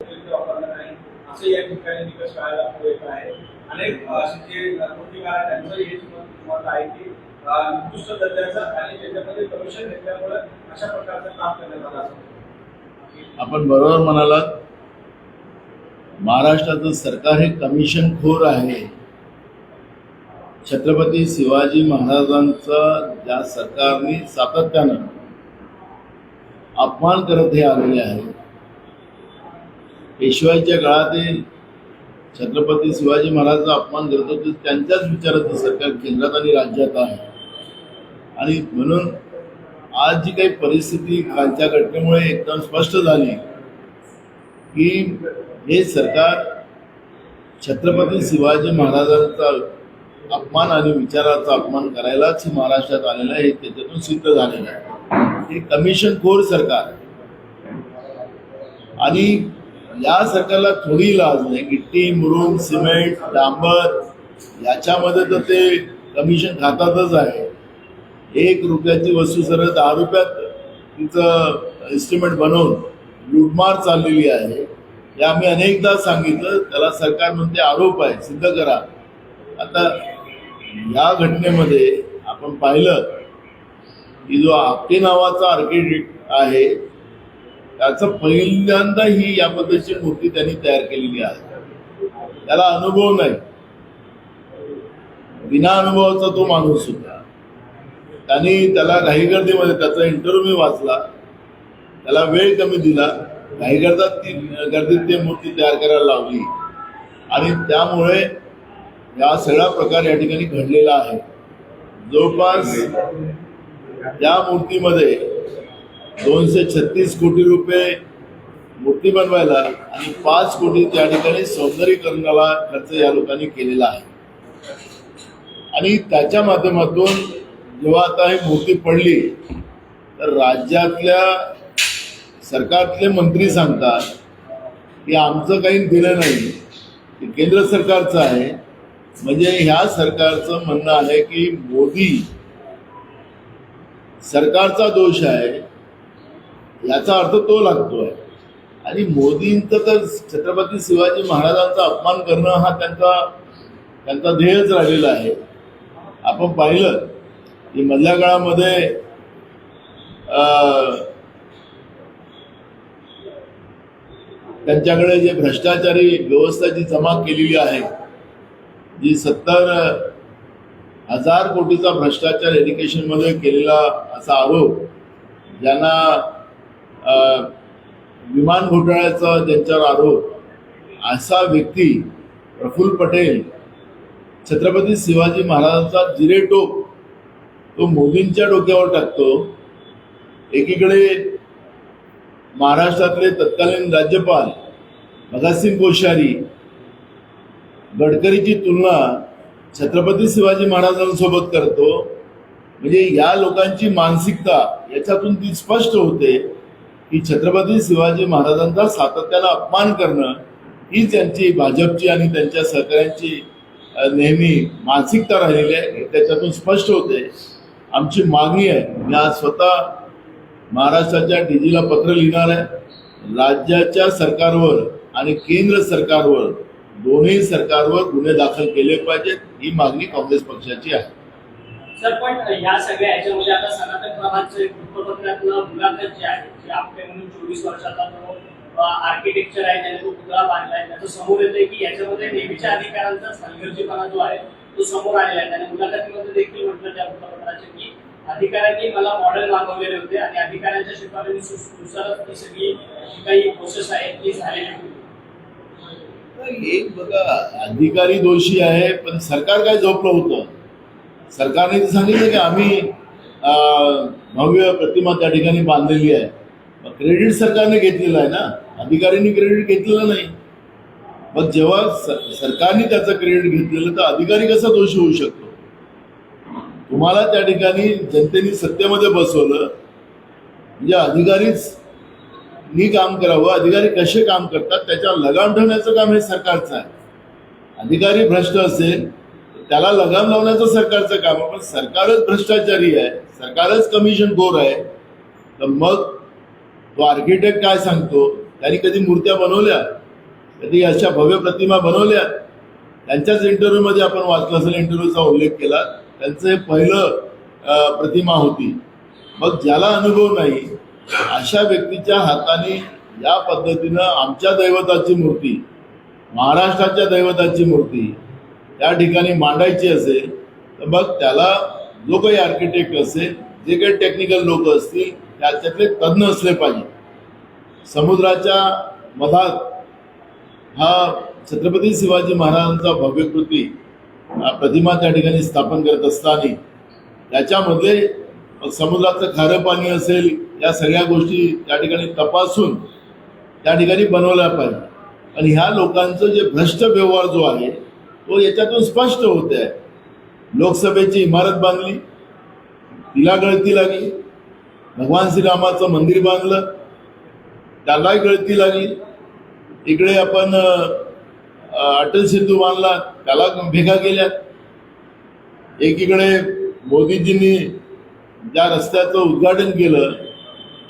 या ठिकाणी निकष येत आहे अनेक असे जे त्यांचं हेच मत आहे की आणि त्याच्यामध्ये कमिशन घेतल्यामुळे अशा प्रकारचं काम करण्यात आलं असं आपण बरोबर म्हणालात महाराष्ट्राचं सरकार हे कमिशन खोर आहे. छत्रपती शिवाजी महाराजांचा ज्या सरकारने सातत्यानं अपमान करत हे आलेले आहे पेशवाईच्या काळातील छत्रपती शिवाजी महाराजांचा अपमान करतो ते त्यांच्याच विचाराचं सरकार केंद्रात आणि राज्यात आहे. आणि म्हणून आज जी काही परिस्थिती कालच्या घटनेमुळे एकदम स्पष्ट झाली की हे सरकार छत्रपती शिवाजी महाराजांचा अपमान आणि विचाराचा अपमान करायलाच महाराष्ट्रात आलेलं आहे हे त्याच्यातून सिद्ध झालेलं आहे. हे कमिशन कोर सरकार. आणि या सरकारला थोडी लाज नाही. गिट्टी मुरुम सिमेंट डांबर याच्यामध्ये तर ते कमिशन खातातच आहे. एक रुपयाची वस्तू सरळ दहा रुपयात तिचं एस्टिमेट बनवून लुटमार चाललेली आहे. हे आम्ही अनेकदा सांगितलं. त्याला सरकार म्हणते आरोप आहे सिद्ध करा. आता या घटनेमध्ये आपण पाहिलं की जो आपटे नावाचा आर्किटेक्ट आहे त्याचं पहिल्यांदा ही या पद्धतीची मूर्ती त्यांनी तयार केलेली आहे. त्याला अनुभव नाही. बिना अनुभवाचा तो माणूस होता त्यांनी त्याला घाईगर्दीमध्ये त्याचा इंटरव्ह्यू मी वाचला. त्याला वेळ कमी दिला. घाईगर्दात ती गर्दीत ती मूर्ती तयार करायला लावली. आणि त्यामुळे या सगळा प्रकार या ठिकाणी घडलेला आहे. जवळपास त्या मूर्तीमध्ये दोनशे छत्तीस कोटी रुपये मूर्ती बनवायला आणि पाच कोटी त्या ठिकाणी सौंदर्यीकरणाला खर्च या लोकांनी केलेला आहे. आणि त्याच्या माध्यमातून जेव्हा आता ही मूर्ती पडली तर राज्यातल्या सरकारतले मंत्री सांगतात की आमचं काही दिलं नाही ते केंद्र सरकारचं आहे. म्हणजे ह्या सरकारचं म्हणणं आहे की मोदी सरकारचा दोष आहे. याचा अर्थ तो लागतोय. आणि मोदींचं तर छत्रपती शिवाजी महाराजांचा अपमान करणं हा त्यांचा त्यांचा ध्येयच राहिलेला आहे. आपण पाहिलं की मधल्या काळामध्ये अं, त्यांच्याकडे जे भ्रष्टाचारी व्यवस्था जी जमा केलेली आहे जी सत्तर हजार कोटीचा भ्रष्टाचार एज्युकेशनमध्ये केलेला असा आरोप ज्यांना विमान घोटाळ्याचा ज्यांच्यावर आरोप असा व्यक्ती प्रफुल्ल पटेल छत्रपती शिवाजी महाराजांचा जिरेटोप तो मोदींच्या डोक्यावर टाकतो. एकीकडे महाराष्ट्रातले तत्कालीन राज्यपाल भगतसिंग कोश्यारी गडकरीची तुलना छत्रपती शिवाजी महाराजांसोबत करतो. म्हणजे या लोकांची मानसिकता याच्यातून ती स्पष्ट होते. की छत्रपती शिवाजी महाराजांचा सातत्यानं अपमान करणं ही त्यांची भाजपची आणि त्यांच्या सहकाऱ्यांची नेहमी मानसिकता राहिलेली आहे. त्याच्यातून स्पष्ट होते. आमची मागणी आहे या स्वतः महाराष्ट्राच्या डीजीला पत्र लिहिणार आहे. राज्याच्या सरकारवर आणि केंद्र सरकारवर दोन्ही सरकारवर गुन्हे दाखल केले पाहिजेत ही मागणी काँग्रेस पक्षाची आहे. सर पण या सगळ्या याच्यामध्ये आता सनातन प्रभातचं एक वृत्तपत्रातलं मुलाखत जे आहे जे आपले म्हणून चोवीस वर्षाचा जो आर्किटेक्चर आहे त्याने तो पुतळा बांधलाय त्याचं समोर येतंय की याच्यामध्ये नेहमीच्या अधिकारांचा हलगर्जीपणा जो आहे तो समोर आलेला आहे. त्याने मुलाखतीमध्ये देखील म्हटलं त्या वृत्तपत्राचे की अधिकाऱ्यांनी मला मॉडेल मागवलेले होते आणि अधिकाऱ्यांच्या शिफारशीनुसारच ती सगळी जी काही प्रोसेस आहे ती झालेली होती. एक बघा अधिकारी दोषी आहे पण सरकार काय झोपलं होतं? सरकारने तर सांगितलं की आम्ही भव्य प्रतिमा त्या ठिकाणी बांधलेली आहे. मग क्रेडिट सरकारने घेतलेलं आहे ना? अधिकाऱ्यांनी क्रेडिट घेतलेलं नाही. मग जेव्हा सरकारने त्याचं क्रेडिट घेतलेलं तर अधिकारी कसा दोषी होऊ शकतो? तुम्हाला त्या ठिकाणी जनतेने सत्तेमध्ये बसवलं म्हणजे अधिकारीच नी काम करावं अधिकारी कसे काम करतात त्याच्यावर लगाम ठेवण्याचं काम हे सरकारचं आहे. अधिकारी भ्रष्ट असेल त्याला लगाम लावण्याचं सरकारचं काम आहे पण सरकारच भ्रष्टाचारी आहे सरकारच कमिशन बोर आहे. तर मग तो आर्किटेक्ट काय सांगतो? त्यांनी कधी मूर्त्या बनवल्या? कधी अशा भव्य प्रतिमा बनवल्या? त्यांच्याच इंटरव्ह्यूमध्ये आपण वाचलं असेल इंटरव्ह्यूचा उल्लेख केला. त्यांचं हे पहिलं प्रतिमा होती. मग ज्याला अनुभव नाही अशा व्यक्तीच्या हाताने या पद्धतीनं आमच्या दैवताची मूर्ती महाराष्ट्राच्या दैवताची मूर्ती त्या ठिकाणी मांडायची असेल तर मग त्याला जो काही आर्किटेक्ट असेल जे काही टेक्निकल लोक असतील त्याच्यातले तज्ज्ञ असले पाहिजे. समुद्राच्या मधात हा छत्रपती शिवाजी महाराजांचा भव्य कृती प्रतिमा त्या ठिकाणी स्थापन करत असताना त्याच्यामध्ये समुद्राचं खारं पाणी असेल या सगळ्या गोष्टी त्या ठिकाणी तपासून त्या ठिकाणी बनवल्या पाहिजे. आणि ह्या लोकांचं जे भ्रष्ट व्यवहार जो आहे तो याच्यातून स्पष्ट होत आहे लोकसभेची इमारत बांधली तिला गळती लागली. भगवान श्रीरामाचं मंदिर बांधलं त्यालाही गळती लागली. इकडे आपण अटल सेतू बांधला त्याला भेगा केल्या एकीकडे मोदीजींनी ज्या रस्त्याचं उद्घाटन केलं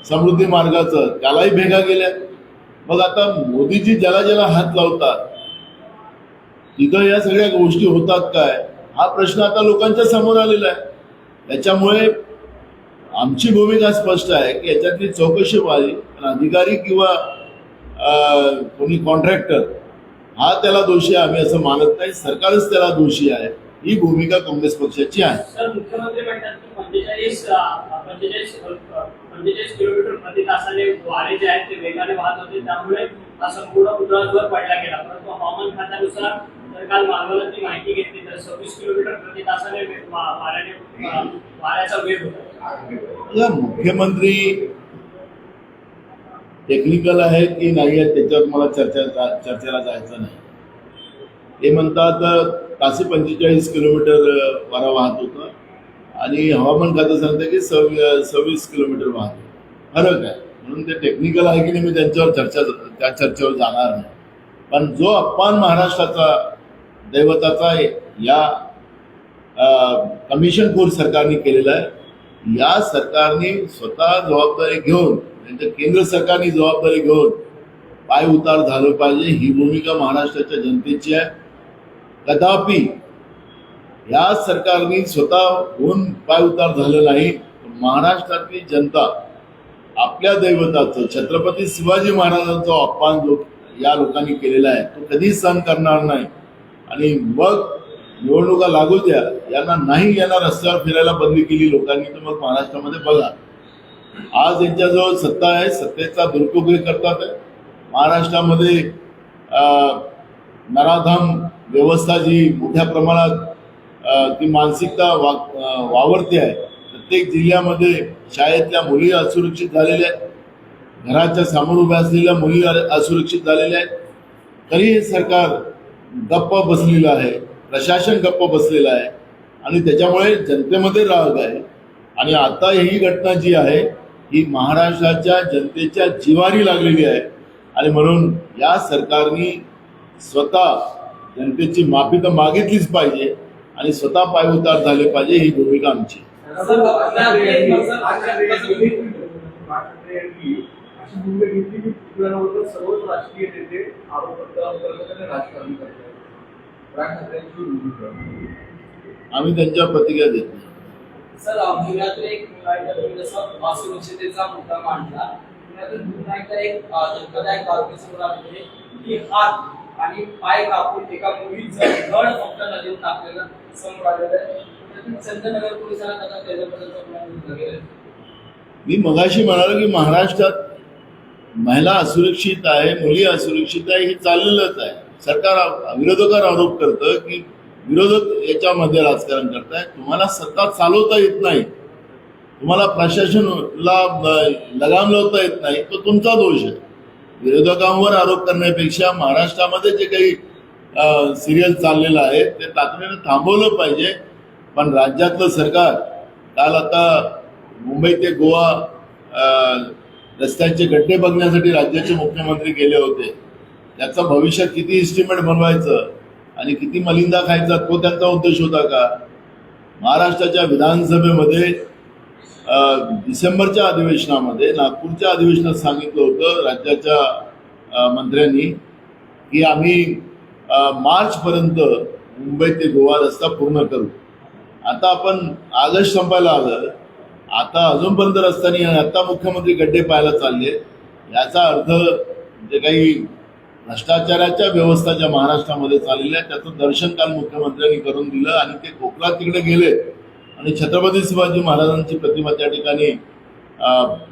समृद्धी मार्गाचं त्यालाही भेगा केल्या मग आता मोदीजी ज्याला ज्याला हात लावतात तिथं या सगळ्या गोष्टी होतात काय? हा प्रश्न आता लोकांच्या समोर आलेला आहे. त्याच्यामुळे आमची भूमिका स्पष्ट आहे की याच्यातली चौकशी व्हावी. अधिकारी किंवा कोणी कॉन्ट्रॅक्टर हा त्याला दोषी आहे आम्ही असं मानत नाही. सरकारच त्याला दोषी आहे. ही भूमिका काँग्रेस पक्षाची आहे. मुख्यमंत्री तर काल मालवणात माहिती घेतली तर सव्वीस किलोमीटर प्रति तासाने वे- वा- वाऱ्याने अ, वाऱ्याचा वेग होता. आता मुख्यमंत्री टेक्निकल आहेत की नाही आहेत त्याच्यावर मला चर्चा जा- चर्चेला जायचं नाही. ते म्हणतात अं, ताशे पंचेचाळीस किलोमीटर अं, वारा वाहत होता. आणि हवामान खातं सांगतं की सव्वी सव्वीस किलोमीटर वाहत होतं. फरक आहे. म्हणून ते टेक्निकल आहे की नाही मी त्यांच्यावर चर्चा त्या चर्चेवर जाणार नाही. पण जो अपमान महाराष्ट्राचा दैवताचा या कमिशन कोर्स सरकारने केलेला आहे. या सरकारने स्वतः जबाबदारी घेऊन त्यांच्या केंद्र सरकारने जबाबदारी घेऊन पाय उतार झालं पाहिजे. ही भूमिका महाराष्ट्राच्या जनतेची आहे. कदापि या सरकारने स्वतःहून पाय उतार झालं नाही. महाराष्ट्रातली जनता आपल्या दैवताचं छत्रपती शिवाजी महाराजांचा अपमान जो या लोकांनी केलेला आहे तो कधीच सहन करणार नाही. आणि मग निवडणुका लागू द्या यांना नाही यांना रस्त्यावर फिरायला बंदी केली लोकांनी तर मग महाराष्ट्रामध्ये बघा. आज यांच्याजवळ सत्ता आहे सत्तेचा दुरुपयोग करतात. आहे. महाराष्ट्रामध्ये नराधाम व्यवस्था जी मोठ्या प्रमाणात ती मानसिकता वा वावरते आहे. प्रत्येक जिल्ह्यामध्ये शाळेतल्या मुली असुरक्षित झालेल्या आहेत. घराच्या समोर उभ्या असलेल्या मुली असुरक्षित झालेल्या आहेत. तरी हे सरकार गप्प बसलेलं आहे. प्रशासन गप्प बसलेलं आहे. आणि त्याच्यामुळे जनतेमध्ये राग आहे. आणि आता ही घटना जी आहे ही महाराष्ट्राच्या जनतेच्या जिवारी लागलेली आहे. आणि म्हणून या सरकारने स्वतः जनतेची माफी तर मागितलीच पाहिजे आणि स्वतः पाय उतार झाले पाहिजे ही भूमिका आमची. अशी भूमिका घेतली की पुराणाबद्दल सर्वच राजकीय नेते आरोप करतात आणि राजकारण करतात. राज ठाकरेंची भूमिका. आम्ही त्यांच्या प्रतिक्रिया देत. नाही सर पुण्यात एक जसं असुरक्षितेचा मुद्दा मांडला पुण्यातून पुन्हा एकदा एक अ, धक्कादायक बातमी समोर आली आहे की हात आणि पाय कापून एका मुलीचं धड फक्त नदीत टाकलेलं समोर आलेलं आहे. पुण्यातून चंदनगर पोलिसांना त्याचा त्याच्याबद्दलचा गुन्हा नोंदवला गेला आहे. मी मगाशी म्हणालो की महाराष्ट्रात महिला असुरक्षित आहे मुली असुरक्षित आहे हे चाललेलंच आहे. सरकार आ- विरोधकांवर आरोप करतं की विरोधक याच्यामध्ये राजकारण करताय तुम्हाला सत्ता चालवता येत नाही. तुम्हाला प्रशासनला लगाम लावता येत नाही. तो तुमचा दोष आहे. विरोधकांवर आरोप करण्यापेक्षा महाराष्ट्रामध्ये जे काही सिरियल चाललेलं आहे ते तातडीनं थांबवलं पाहिजे. पण राज्यातलं सरकार काल आता मुंबई ते गोवा रस्त्यांचे गड्डे बघण्यासाठी राज्याचे मुख्यमंत्री गेले होते. त्याचं भविष्यात किती इस्टिमेट बनवायचं आणि किती मलिंदा खायचा तो त्यांचा उद्देश होता का? महाराष्ट्राच्या विधानसभेमध्ये डिसेंबरच्या अधिवेशनामध्ये नागपूरच्या अधिवेशनात सांगितलं होतं राज्याच्या मंत्र्यांनी की आम्ही मार्चपर्यंत मुंबई ते गोवा रस्ता पूर्ण करू. आता आपण आदर्श संपायला आलं. आता अजून बंद नाही आता मुख्यमंत्री गड्डे पाहायला चालले याचा अर्थ जे काही भ्रष्टाचाराच्या व्यवस्था ज्या महाराष्ट्रामध्ये चाललेल्या आहेत त्याचं दर्शन काल मुख्यमंत्र्यांनी करून दिलं आणि ते कोकणात तिकडे गेले. आणि छत्रपती शिवाजी महाराजांची प्रतिमा त्या ठिकाणी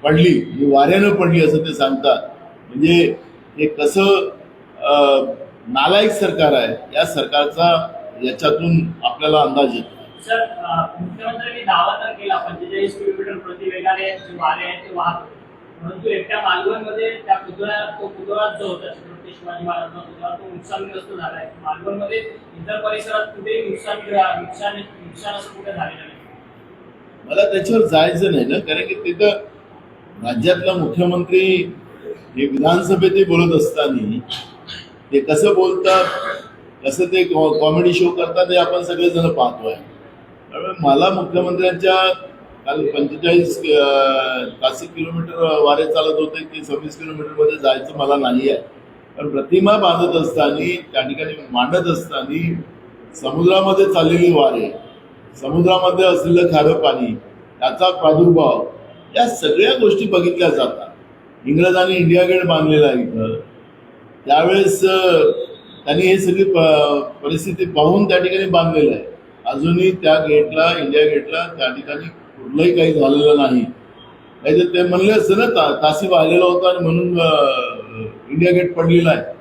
पडली. ही वाऱ्यानं पडली असं ते सांगतात. म्हणजे हे कसं नालायक सरकार आहे या सरकारचा याच्यातून आपल्याला अंदाज येतो. सर मुख्यमंत्र्यांनी दावा तर केला पंचेचाळीस किलोमीटर प्रति वेगाने जे वारे आहेत ते वाहत परंतु एकट्या मालवणमध्ये त्या पुतळ्या तो पुतळा जो होता छत्रपती शिवाजी महाराजांचा पुतळा तो नुकसानग्रस्त झाला आहे. मालवणमध्ये इतर परिसरात कुठेही नुकसान नुकसान नुकसान असं कुठे झालेलं नाही. मला त्याच्यावर जायचं नाही ना कारण की तिथं राज्यातला मुख्यमंत्री हे विधानसभेत बोलत असताना ते कसं बोलतात कसं ते कॉमेडी शो करतात हे आपण सगळेजण पाहतोय. मला मुख्यमंत्र्यांच्या काल पंचेचाळीस तासी किलोमीटर वारे चालत होते की सव्वीस किलोमीटरमध्ये जायचं मला नाही आहे. पण प्रतिमा बांधत असताना त्या ठिकाणी मांडत असताना समुद्रामध्ये चाललेली वारे समुद्रामध्ये असलेलं खारं पाणी त्याचा प्रादुर्भाव या सगळ्या गोष्टी बघितल्या जातात. इंग्रजांनी इंडिया गेट बांधलेला आहे इथं. त्यावेळेस त्यांनी हे सगळी प- परिस्थिती पाहून त्या ठिकाणी बांधलेलं आहे. अजूनही त्या गेटला इंडिया गेटला त्या ठिकाणी कुठलंही काही झालेलं नाही. नाही तर ते म्हणले असतं ना ता तासी वाहिलेला होता आणि म्हणून इंडिया गेट पडलेला आहे.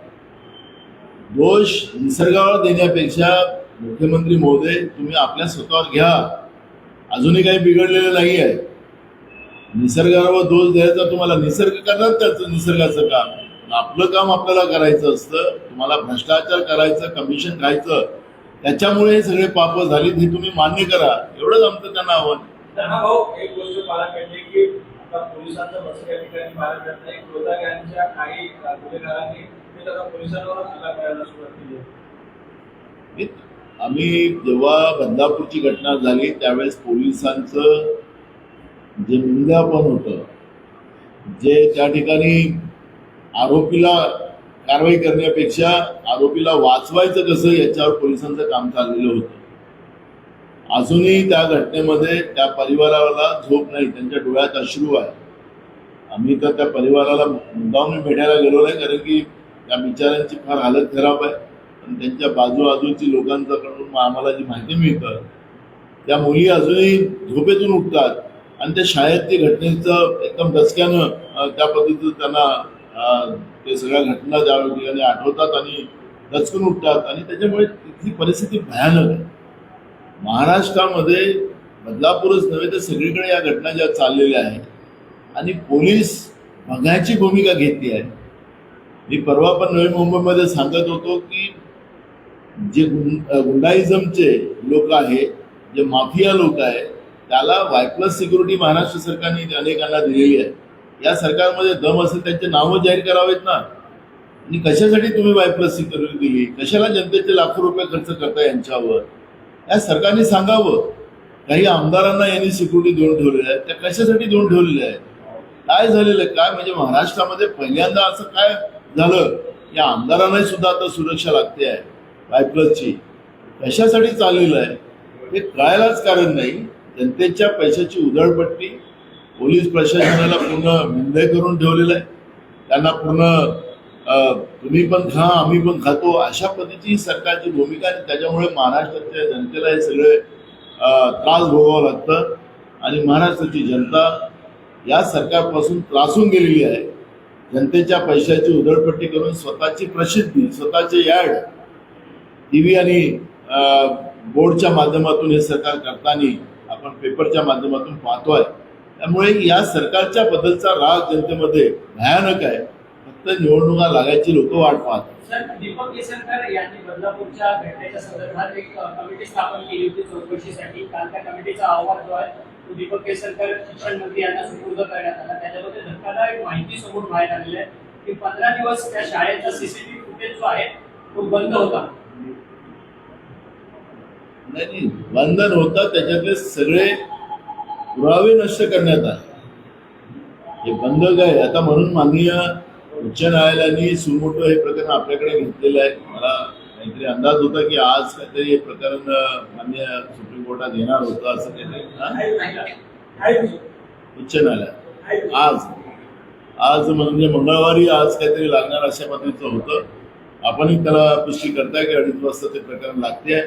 दोष निसर्गावर देण्यापेक्षा मुख्यमंत्री महोदय तुम्ही आपल्या स्वतःवर घ्या. अजूनही काही बिघडलेलं नाही आहे. निसर्गावर दोष द्यायचा तुम्हाला निसर्ग करणार त्याचं निसर्गाचं काम? आपलं काम आपल्याला करायचं असतं. तुम्हाला भ्रष्टाचार करायचं कमिशन खायचं त्याच्यामुळे हे सगळे पाप झाली हे तुम्ही मान्य करा. एवढंच आमचं त्यांना आव्हान. आम्ही जेव्हा बदलापूरची घटना झाली त्यावेळेस पोलिसांचं जे निंदापण होतं जे त्या ठिकाणी आरोपीला कारवाई करण्यापेक्षा आरोपीला वाचवायचं कसं याच्यावर पोलिसांचं काम चाललेलं होतं. अजूनही त्या घटनेमध्ये त्या परिवाराला झोप नाही त्यांच्या डोळ्यात अश्रू आहे आम्ही तर त्या परिवाराला मुद्दामून भेटायला गेलो नाही कारण की त्या बिचाऱ्यांची फार हालत खराब आहे. आणि त्यांच्या बाजूबाजूची लोकांच्याकडून आम्हाला जी माहिती मिळतं त्या मुली अजूनही झोपेतून उठतात. आणि त्या शाळेत घटनेचं एकदम धसक्यानं त्या पद्धतीचं त्यांना ते सगळ्या घटना ज्या ठिकाणी आठवतात आणि दचकून उठतात. आणि त्याच्यामुळे तिथली परिस्थिती भयानक आहे. महाराष्ट्रामध्ये बदलापूरच नव्हे तर सगळीकडे या घटना ज्या चाललेल्या आहेत आणि पोलीस बघायची भूमिका घेतली आहे. मी परवा पण नवी मुंबईमध्ये सांगत होतो की जे गुंडाइझमचे गुंडाईझमचे लोक आहेत जे माफिया लोक आहेत त्याला वाय प्लस सिक्युरिटी महाराष्ट्र सरकारने अनेकांना दिलेली आहे. या सरकारमध्ये दम असेल त्यांचे नावं जाहीर करावेत ना? आणि कशासाठी तुम्ही वाय प्लस सिक्युरिटी दिली? कशाला जनतेचे लाखो रुपये खर्च करता यांच्यावर? या सरकारने सांगावं. काही आमदारांना यांनी सिक्युरिटी देऊन ठेवलेल्या आहेत. त्या कशासाठी देऊन ठेवलेल्या आहेत? काय झालेलं आहे? काय म्हणजे महाराष्ट्रामध्ये पहिल्यांदा असं काय झालं? या आमदारांनाही सुद्धा आता सुरक्षा लागते आहे. वाय प्लसची कशासाठी चाललेलं आहे? हे कळायलाच कारण नाही. जनतेच्या पैशाची उधळपट्टी पोलीस प्रशासनाला पूर्ण विंदय करून ठेवलेलं आहे. त्यांना पूर्ण तुम्ही पण खा आम्ही पण खातो. अशा पद्धतीची सरकारची भूमिका आणि त्याच्यामुळे महाराष्ट्राच्या जनतेला हे सगळे त्रास भोगावं लागतं. आणि महाराष्ट्राची जनता या सरकारपासून त्रासून गेलेली आहे. जनतेच्या पैशाची उधळपट्टी करून स्वतःची प्रसिद्धी स्वतःचे याड टी व्ही आणि बोर्डच्या माध्यमातून हे सरकार करताना आपण पेपरच्या माध्यमातून पाहतोय. त्यामुळे या सरकारच्या बद्दलचा राग जनतेमध्ये भयानक आहे. फक्त निवडणुका लागायची लोक वाट पाहतात. सर दीपक केसरकर यांनी बदलापूरच्या घटनेच्या संदर्भात एक कमिटी स्थापन केली होती चौकशीसाठी. काल त्या कमिटीचा अहवाल जो आहे तो दीपक केसरकर शिक्षण मंत्री यांना सुपूर्द करण्यात आला. त्याच्यामध्ये धक्कादायक माहिती समोर बाहेर आलेली आहे की पंधरा दिवस त्या शाळेचा सीसीटीव्ही फुटेज जो आहे तो बंद होता. नाही नाही, बंधन होतं त्याच्यातले सगळे पुरावे नष्ट करण्यात आले. हे बंद काय आता म्हणून माननीय उच्च न्यायालयाने सुमोटो हे प्रकरण आपल्याकडे घेतलेलं आहे. मला काहीतरी अंदाज होता की आज काहीतरी हे प्रकरण मान्य सुप्रीम कोर्टात येणार होतं असं काहीतरी उच्च न्यायालय आज. आज म्हणजे मंगळवारी आज काहीतरी लागणार अशा पद्धतीचं होतं. आपणही त्याला पुष्टी करताय की अडीच वाजता ते प्रकरण लागते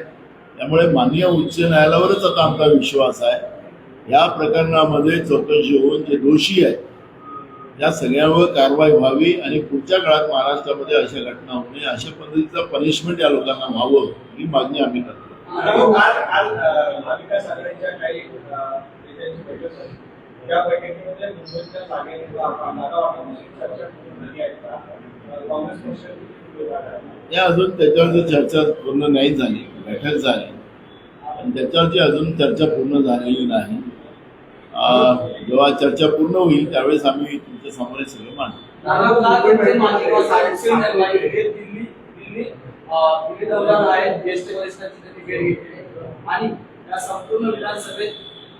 त्यामुळे माननीय उच्च न्यायालयावरच आता आमचा विश्वास आहे. या प्रकरणामध्ये चौकशी होऊन जे दोषी आहेत या सगळ्यांवर कारवाई व्हावी आणि पुढच्या काळात महाराष्ट्रामध्ये अशा घटना होऊ नये. अशा पद्धतीचं पनिशमेंट या लोकांना व्हावं ही मागणी आम्ही करतो. आणि झाली. त्या अजून त्याच्यावरची चर्चा पूर्ण नाही झाली बैठक झाली. पण त्याच्यावरची अजून चर्चा पूर्ण झालेली नाही. जेव्हा चर्चा पूर्ण होईल त्यावेळेस आम्ही तुमच्यासमोर सगळं मांडू. हे आणि या संपूर्ण विधानसभेत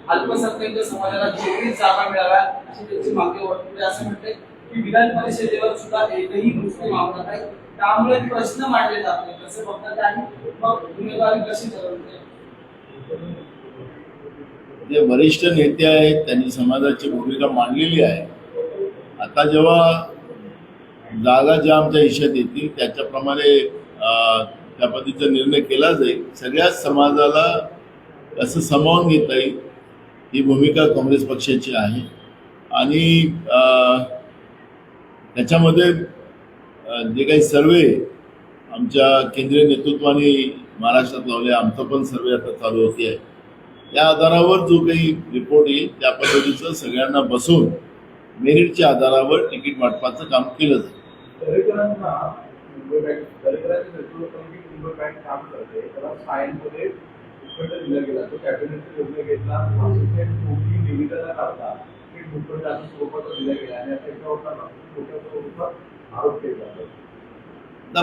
अल्पसंख्याक समाजाला जेवढी जागा मिळाव्या अशी त्यांची मागणी होती असं म्हणते की विधान परिषदेवर सुद्धा एकही मुस्लिम आमदार नाही. त्यामुळे प्रश्न मांडले जात नाही कसं बघतात आणि मग उमेदवारी कशी ठरवते जे वरिष्ठ नेते आहेत त्यांनी समाजाची भूमिका मांडलेली आहे. आता जेव्हा जागा ज्या आमच्या हिश्यात येतील त्याच्याप्रमाणे त्या पद्धतीचा निर्णय केला जाईल. सगळ्याच समाजाला कसं सामावून घेता येईल ही भूमिका काँग्रेस पक्षाची आहे. आणि त्याच्यामध्ये जे काही सर्वे आमच्या केंद्रीय नेतृत्वाने महाराष्ट्रात लावले आमचा पण सर्वे आता चालू होती आहे. या आधारावर जो काही रिपोर्ट येईल त्या पद्धतीचं सगळ्यांना बसवून मेरिटच्या आधारावर तिकीट वाटपाचं काम केलं जातो.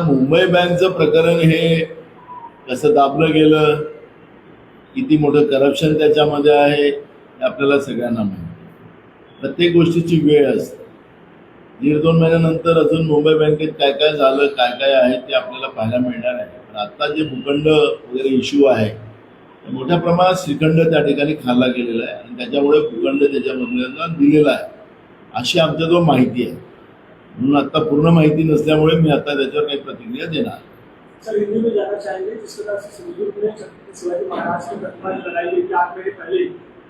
मुंबई बँकचं प्रकरण हे कसं दाबलं गेलं? किती मोठं करप्शन त्याच्यामध्ये आहे हे आपल्याला सगळ्यांना माहिती प्रत्येक गोष्टीची वेळ असते. दीड दोन महिन्यानंतर अजून मुंबई बँकेत काय काय झालं काय काय आहे ते आपल्याला पाहायला मिळणार आहे. पण आत्ता जे भूखंड वगैरे इश्यू आहे मोठ्या प्रमाणात श्रीखंड त्या ठिकाणी खाल्ला गेलेला आहे आणि त्याच्यामुळे भूखंड त्याच्यामधल्या दिलेला आहे. अशी आमच्याजवळ माहिती आहे. म्हणून आत्ता पूर्ण माहिती नसल्यामुळे मी आता त्याच्यावर काही प्रतिक्रिया देणार सर हिंदी में जाना चाहेंगे जिस तरह से शिवाजी महाराज की प्रतिमा बनाई गई आठ महीने पहले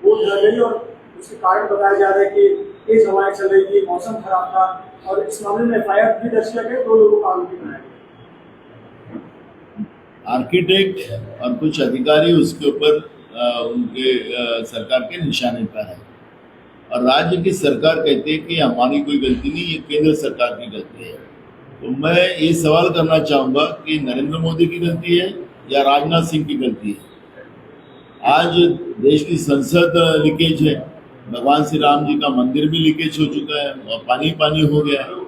वो ढह गई और उसके कारण बताया जा रहा है कि तेज हवाएँ चल रही थी मौसम खराब था और इस मामले में एफ़ भी दर्ज किया गया दो लोगों को आरोपी बनाया गया। आर्किटेक्ट और कुछ अधिकारी उसके ऊपर उनके अ, सरकार के निशाने पर है। और राज्य की सरकार कहती है कि हमारी कोई गलती नहीं ये केंद्र सरकार की गलती है। तो मैं ये सवाल करना चाहूँगा कि नरेंद्र मोदी की गलती है या राजनाथ सिंह की गलती है? आज देश की संसद लीकेज है, भगवान श्री राम जी का मंदिर भी लीकेज हो चुका है और पानी पानी हो गया है।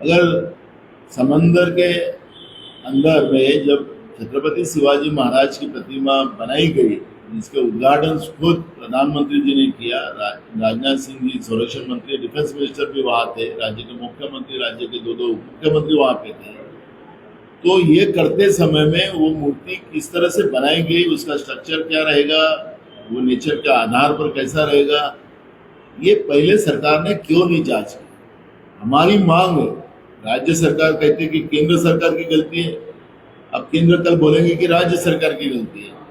अगर समंदर के अंदर में जब छत्रपति शिवाजी महाराज की प्रतिमा बनाई गई जिसके उद्घाटन खुद प्रधानमंत्री जी ने किया, रा- राजनाथ सिंह जी, संरक्षण मंत्री, डिफेंस मिनिस्टर भी वहाँ थे, राज्य के मुख्यमंत्री, राज्य के दो दो मुख्यमंत्री वहाँ पे थे। तो ये करते समय में वो मूर्ति किस तरह से बनाई गई, उसका स्ट्रक्चर क्या रहेगा, वो नेचर के आधार पर कैसा रहेगा, ये पहले सरकार ने क्यों नहीं जाँच की? हमारी मांग राज्य सरकार कहती है कि केंद्र सरकार की गलती है। अब केंद्र कल बोलेंगे कि राज्य सरकार की गलती है।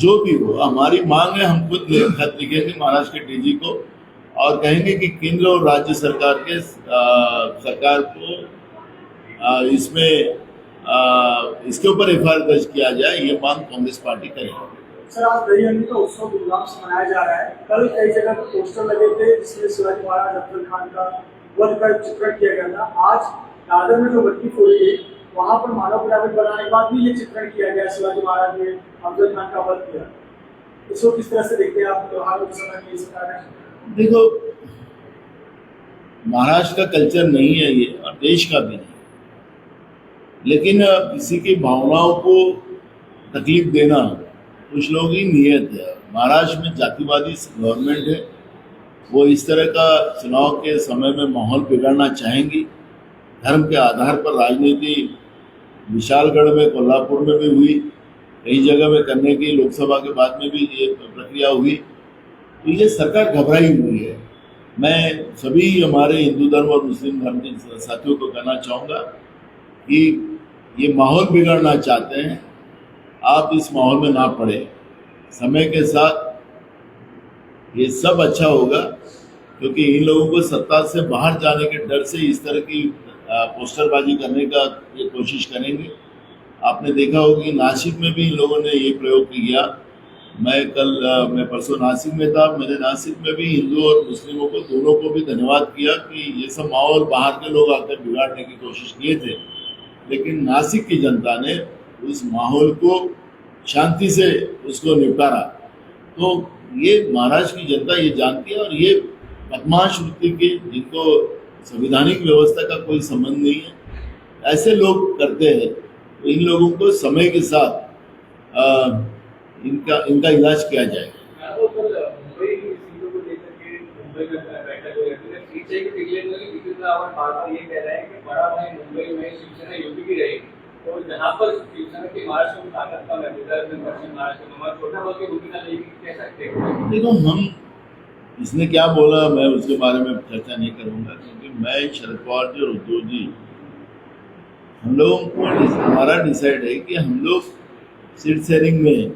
जो भी हो हमारी मांग है हम खुद खत लिखेंगे महाराष्ट्र के डीजी को और कहेंगे कि केंद्र और राज्य सरकार के आ, सरकार को आ, इसमें आ, इसके ऊपर एफ़ आई दर्ज किया जाए ये मांग कांग्रेस पार्टी करेगी। सर आज दही का उत्सव धूमधाम से मनाया जा रहा है। कल कई जगह पर पोस्टर लगे थे जिसमें शिवाजी महाराज अफजल खान का वध का चित्रण किया गया था। आज दादर में जो भट्टी फोड़ी गई। वहाँ पर मानव पिरामिड बनाने के बाद भी ये चित्रण किया गया शिवाजी महाराज ने, अफजल खान का वध किया। इसको किस तरह से देखते हैं आप त्योहारों के समय में इस तरह देखो, महाराष्ट्र का कल्चर नहीं है ये, और देश का भी नहीं। लेकिन किसी की भावनाओं को तकलीफ़ देना, कुछ लोगों की नियत है। महाराष्ट्र में जातिवादी गवर्नमेंट है, वो इस तरह का चुनाव के समय में माहौल बिगाड़ना चाहेंगी। धर्म के आधार पर राजनीति विशालगढ़ में, कोल्हापुर में भी हुई, कई जगह में करने की, लोकसभा के बाद में भी ये प्रक्रिया हुई। तो ये सरकार घबराई हुई है। मैं सभी हमारे हिंदू धर्म और मुस्लिम धर्म के साथियों को कहना चाहूँगा कि ये माहौल बिगड़ना चाहते हैं। आप इस माहौल में ना पड़े। समय के साथ ये सब अच्छा होगा, क्योंकि इन लोगों को सत्ता से बाहर जाने के डर से इस तरह की पोस्टरबाजी करने का ये कोशिश करेंगे। आपने देखा होगा कि नासिक में भी इन लोगों ने ये प्रयोग किया। मैं कल मैं परसों नासिक में था। मैंने नासिक में भी हिंदू और मुस्लिमों को, दोनों को भी धन्यवाद किया कि ये सब माहौल बाहर के लोग आकर बिगाड़ने की कोशिश किए थे। लेकिन नासिक की जनता ने उस माहौल को शांति से उसको निपटारा। तो ये महाराष्ट्र की जनता ये जानती है और ये बदमाश वृत्ति के जिनको संविधानिक व्यवस्था का कोई संबंध नहीं है। ऐसे लोग करते हैं तो इन लोगों को समय के साथ आ, इनका इनका इलाज किया जाएगा। वो कल मुंबई की सीटों को लेकर के मुंबई में बैठक हो रही है सीट चाहिए पिछले दिनों की विपिन रावत बार बार ये कह रहे हैं कि बड़ा भाई मुंबई में शिवसेना योगी की रहेगी तो जहाँ पर शिवसेना की महाराष्ट्र में ताकत कम है विदर्भ में पश्चिम महाराष्ट्र में वहाँ छोटा बल की भूमिका लेगी कह सकते हैं देखो हम इसने क्या बोला मैं उसके बारे में चर्चा नहीं करूंगा। क्योंकि मैं शरद पवार जी और उद्धव जी हम लोगों को हमारा डिसाइड है कि हम लोग सीट शेयरिंग में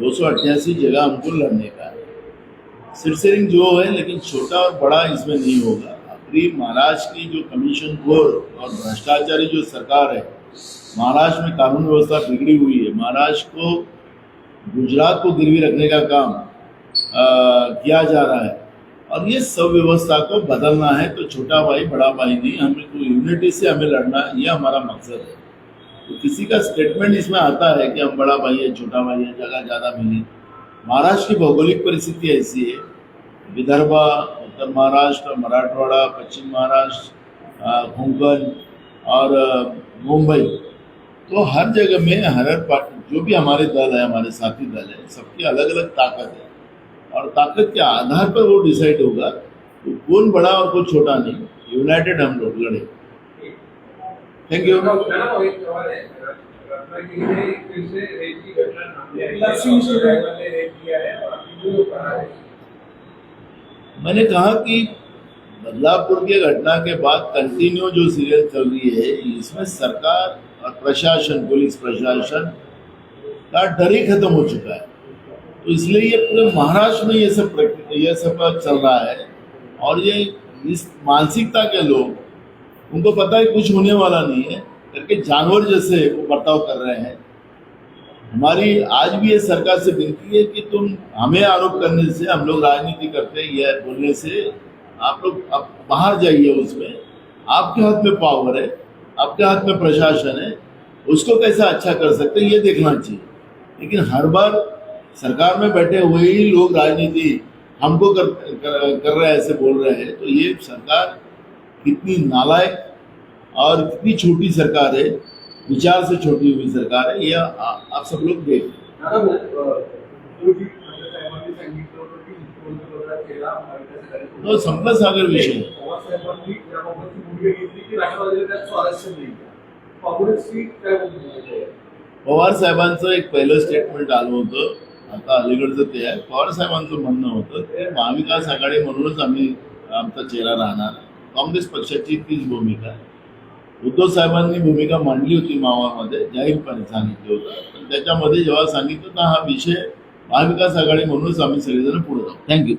दो सौ अट्ठासी जगह हमको लड़ने का है। सीट शेयरिंग जो है लेकिन छोटा और बड़ा इसमें नहीं होगा। आखिरी महाराष्ट्र की जो कमीशन खोर और भ्रष्टाचारी जो सरकार है महाराष्ट्र में कानून व्यवस्था बिगड़ी हुई है। महाराष्ट्र को गुजरात को गिरवी रखने का काम आ, किया जा रहा है। और ये सब व्यवस्था को बदलना है तो छोटा भाई, बड़ा भाई नहीं, हमें तो यूनिटी से हमें लड़ना है, ये हमारा मकसद है। तो किसी का स्टेटमेंट इसमें आता है कि हम बड़ा भाई है, छोटा भाई है जगह ज़्यादा मिली महाराष्ट्र की भौगोलिक परिस्थिति ऐसी है। विदर्भा, उत्तर महाराष्ट्र, मराठवाड़ा, पश्चिम महाराष्ट्र कोंकण और मुंबई। तो हर जगह में, हर पार्टी जो भी हमारे दल है, हमारे साथी दल है, सबकी अलग अलग ताकत है। और ताकत के आधार पर वो डिसाइड होगा तो कौन बड़ा और कौन छोटा नहीं यूनाइटेड हम लोग लड़े। थैंक यू मैंने कहा कि बदलापुर की घटना के बाद कंटिन्यू जो सीरियल चल रही है इसमें सरकार और प्रशासन पुलिस प्रशासन का डर ही खत्म हो चुका है। तो इसलिए ये पूरे महाराष्ट्र में ये सब ये सब चल रहा है। और ये इस मानसिकता के लोग, उनको पता है कुछ होने वाला नहीं है, करके जानवर जैसे वो बर्ताव कर रहे हैं। हमारी आज भी ये सरकार से विनती है कि तुम हमें आरोप करने से, हम लोग राजनीति करते हैं यह बोलने से आप लोग अब बाहर जाइए उसमें। आपके हाथ में पावर है, आपके हाथ में प्रशासन है, उसको कैसे अच्छा कर सकते हैं, ये देखना चाहिए। लेकिन हर बार सरकार में बैठे हुए ही लोग राजनीति हमको कर, कर, कर रहे हैं ऐसे बोल रहे हैं। तो ये सरकार कितनी नालायक और कितनी छोटी सरकार है विचार से छोटी हुई सरकार है यह आप सब लोग देख तो संपला सागर विषय। आहे? पवार साहेबांचं एक पहिलं स्टेटमेंट आलं होतं आता अलीकडचं ते आहे. पवार साहेबांचं म्हणणं होतं की महाविकास आघाडी म्हणूनच आम्ही आमचा चेहरा राहणार. काँग्रेस पक्षाची तीच भूमिका आहे. उद्धव साहेबांनी भूमिका मांडली होती मावामध्ये जाहीरपणे सांगितलं होतं. पण त्याच्यामध्ये जेव्हा सांगितलं तर हा विषय महाविकास आघाडी म्हणूनच आम्ही सगळेजण पुढे जाऊ. थँक्यू